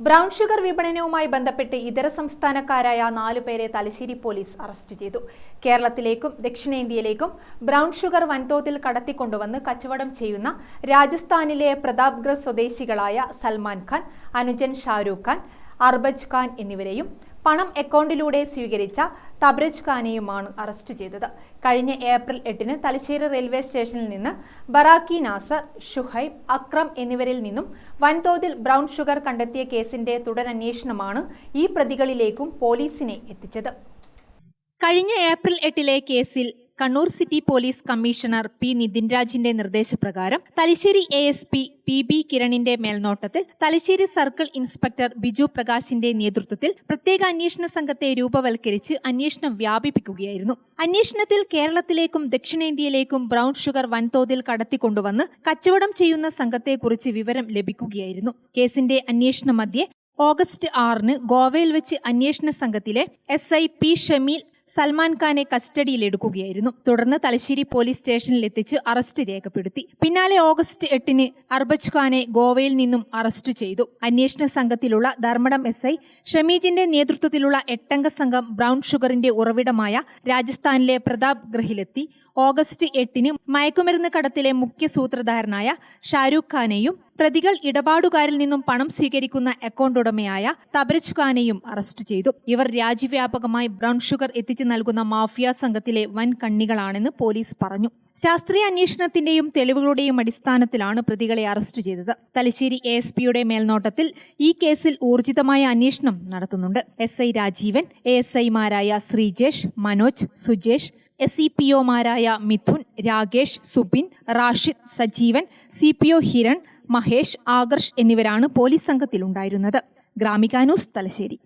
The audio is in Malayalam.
ബ്രൗൺ ഷുഗർ വിപണനവുമായി ബന്ധപ്പെട്ട് ഇതര സംസ്ഥാനക്കാരായ നാലു പേരെ തലശ്ശേരി പോലീസ് അറസ്റ്റ് ചെയ്തു. കേരളത്തിലേക്കും ദക്ഷിണേന്ത്യയിലേക്കും ബ്രൗൺ ഷുഗർ വൻതോതിൽ കടത്തിക്കൊണ്ടുവന്ന് കച്ചവടം ചെയ്യുന്ന രാജസ്ഥാനിലെ പ്രതാപ്ഗഡ് സ്വദേശികളായ സൽമാൻ ഖാൻ അനുജൻ ഷാരൂഖ് ഖാൻ അർബജ് ഖാൻ എന്നിവരെയും പണം അക്കൗണ്ടിലൂടെ സ്വീകരിച്ച തബ്രജ് ഖാനെയുമാണ് അറസ്റ്റ് ചെയ്തത്. കഴിഞ്ഞ ഏപ്രിൽ എട്ടിന് തലശ്ശേരി റെയിൽവേ സ്റ്റേഷനിൽ നിന്ന് ബറാക്കി നാസർ ഷുഹൈബ് അക്രം എന്നിവരിൽ നിന്നും വൻതോതിൽ ബ്രൗൺ ഷുഗർ കണ്ടെത്തിയ കേസിന്റെ തുടരന്വേഷണമാണ് ഈ പ്രതികളിലേക്കും പോലീസിനെ എത്തിച്ചത്. കഴിഞ്ഞ ഏപ്രിൽ എട്ടിലെ കേസിൽ Kannur city police commissioner P Nithin രാജിന്റെ നിർദ്ദേശപ്രകാരം Thalassery A S P P B കിരണിന്റെ മേൽനോട്ടത്തിൽ തലശ്ശേരി സർക്കിൾ ഇൻസ്പെക്ടർ ബിജു പ്രകാശിന്റെ നേതൃത്വത്തിൽ പ്രത്യേക അന്വേഷണ സംഘത്തെ രൂപവൽക്കരിച്ച് അന്വേഷണം വ്യാപിപ്പിക്കുകയായിരുന്നു. അന്വേഷണത്തിൽ കേരളത്തിലേക്കും ദക്ഷിണേന്ത്യയിലേക്കും ബ്രൗൺ ഷുഗർ വൻതോതിൽ കടത്തിക്കൊണ്ടുവന്ന് കച്ചവടം ചെയ്യുന്ന സംഘത്തെക്കുറിച്ച് വിവരം ലഭിക്കുകയായിരുന്നു. കേസിന്റെ അന്വേഷണ മധ്യേ ഓഗസ്റ്റ് ആറിന് ഗോവയിൽ വെച്ച് അന്വേഷണ സംഘത്തിലെ S I P Shameel Salman ഖാനെ കസ്റ്റഡിയിലെടുക്കുകയായിരുന്നു തുടർന്ന് തലശ്ശേരി പോലീസ് സ്റ്റേഷനിൽ എത്തിച്ച് അറസ്റ്റ് രേഖപ്പെടുത്തി. പിന്നാലെ ഓഗസ്റ്റ് എട്ടിന് അർബജ് ഖാനെ ഗോവയിൽ നിന്നും അറസ്റ്റ് ചെയ്തു. അന്വേഷണ സംഘത്തിലുള്ള ധർമ്മടം എസ് ഐ ഷമീജിന്റെ നേതൃത്വത്തിലുള്ള എട്ടംഗ സംഘം ബ്രൗൺ ഷുഗറിന്റെ ഉറവിടമായ രാജസ്ഥാനിലെ പ്രതാപ് ഗ്രഹിലെത്തി ഓഗസ്റ്റ് എട്ടിന് മയക്കുമരുന്ന് കടത്തിലെ മുഖ്യ സൂത്രധാരനായ ഷാരൂഖ് ഖാനെയും പ്രതികൾ ഇടപാടുകാരിൽ നിന്നും പണം സ്വീകരിക്കുന്ന അക്കൗണ്ട് ഉടമയായ തബരജ് ഖാനെയും അറസ്റ്റ് ചെയ്തു. ഇവർ രാജ്യവ്യാപകമായി ബ്രൗൺ ഷുഗർ എത്തിച്ചു നൽകുന്ന മാഫിയ സംഘത്തിലെ വൻ കണ്ണികളാണെന്ന് പോലീസ് പറഞ്ഞു. ശാസ്ത്രീയ അന്വേഷണത്തിന്റെയും തെളിവുകളുടെയും അടിസ്ഥാനത്തിലാണ് പ്രതികളെ അറസ്റ്റ് ചെയ്തത്. തലശ്ശേരി എ എസ് പിയുടെ മേൽനോട്ടത്തിൽ ഈ കേസിൽ ഊർജിതമായ അന്വേഷണം നടത്തുന്നുണ്ട്. S I Rajeevan A S ഐമാരായ Sreejesh Manoj Sujesh S E P ഒമാരായ Mithun Rakesh Subin Rashid Sajeevan C P O Hiran Mahesh Akarsh എന്നിവരാണ് പോലീസ് സംഘത്തിലുണ്ടായിരുന്നത്. ഗ്രാമികാനൂസ് തലശ്ശേരി.